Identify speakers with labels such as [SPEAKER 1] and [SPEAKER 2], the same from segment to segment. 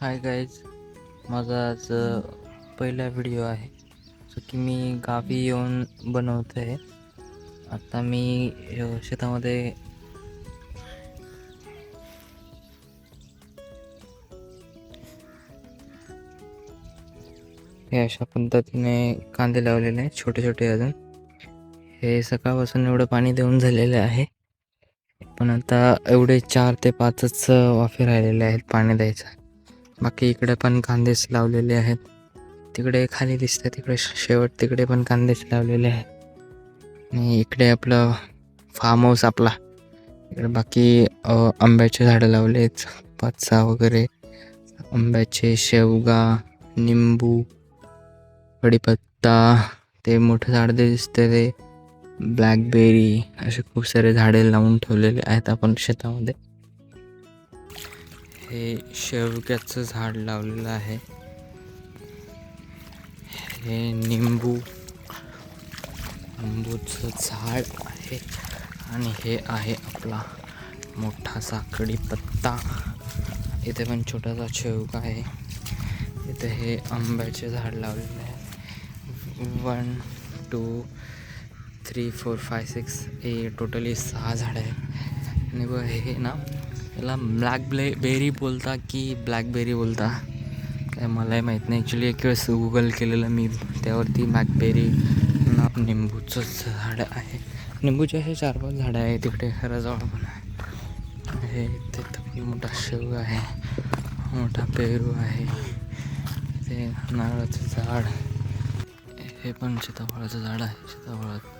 [SPEAKER 1] Hi guys माझा आज पहिला व्हिडिओ आहे. जो की मी गावी येऊन बनवतो आहे आता मी शेतामध्ये हे अशा पद्धतीने कांदे लावलेले आहेत छोटे छोटे अजून. हे सकाळपासून एवढं पाणी देऊन झालेलं आहे. पण आता एवढे चार ते पाचच वाफे राहिलेले आहेत पाणी द्यायचं. बाकी इकडे पण कांदेच लावलेले आहेत. तिकडे खाली दिसतं तिकडे शेवट तिकडे पण कांदेच लावलेले आहेत. आणि इकडे आपलं फार्म हाऊस आपला. इकडे बाकी आंब्याचे झाडं लावले आहेत. पाच वगैरे आंब्याचे शेवगा निंबू कढीपत्ता ते मोठं झाड दिसते ते ब्लॅकबेरी असे खूप सारे झाडे लावून ठेवलेले आहेत आपण शेतामध्ये. हे शेवग्याचं झाड लावलेलं आहे. हे निंबू निंबूचं झाड आहे आणि हे आहे आपला मोठासा पत्ता. इथे पण छोटासा शेवगा आहे. इथे हे आंब्याचे झाड लावलेले आहे. One two three four five six हे टोटली सहा झाडं आहे. आणि व हे ना त्याला ब्लॅक ब्ले बेरी बोलता की ब्लॅकबेरी बोलता? काय मलाही माहीत नाही. ॲक्च्युली एक वेळेस गुगल केलेलं मी त्यावरती ब्लॅकबेरी निंबूचं झाड आहे. निंबूचे असे चार पाच झाडं आहे तिकडे रजवळ पण आहे हे तिथं पण मोठा शेव आहे मोठा पेरू आहे. ते नारळाचं झाड हे पण सीताफळाचं झाड आहे सीताफळात.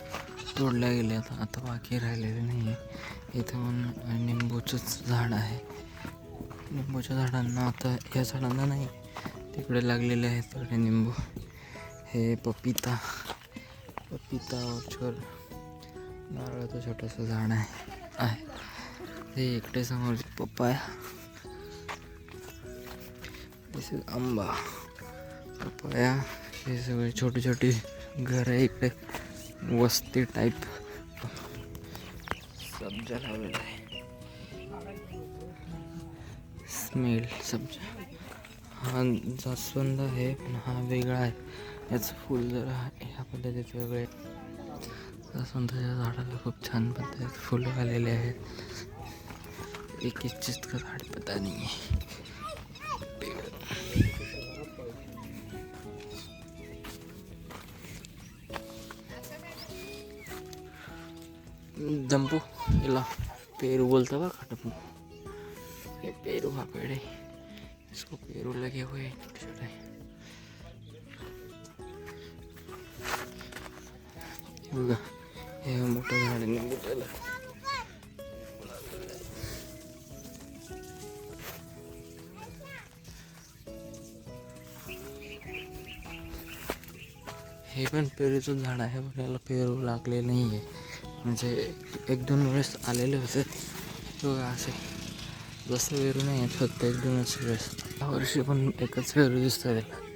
[SPEAKER 1] तोडल्या गेले आता आता बाकी राहिलेले नाही आहे इथं पण निंबूचंच झाड आहे. निंबूच्या झाडांना आता या झाडांना नाही तिकडे लागलेले आहेत तिकडे निंबू. हे पपिता पपिता ऑर्चर नारळाचं छोटंसं झाड आहे. आहे. हे इकडे समोर पप्पाया दिस इज आंबा. पपाया हे सगळे छोटी छोटी घर आहे इकडे. वस्ती टाईप सब्जा लावलेला आहे. स्मेल सब्जा. हा जास्वंद आहे पण हा वेगळा आहे. याचं फुल जरा ह्या पद्धतीचं वेगळे जास्वंदाच्या झाडाला खूप छान पद्धतीत फुलं आलेले आहेत. एक इच्छित का झाड पता नाही आहे जंपू ఇలా पेरू బోల్తావా కడుపు खटपू ये पेरू का पेड़ है इसको पेरू लगे हुए हैं छोटे छोटे हे मोठं झाड आहे हे पण पेरूचं झाड आहे पण याला पेरू लागले नाही आहे म्हणजे एक दोन वेळेस आलेले होते. तो असे जसं वेरू नाही आहेत फक्त एक दोनच वेळेस. वर्षी पण एकच वेरू दिसतं त्याला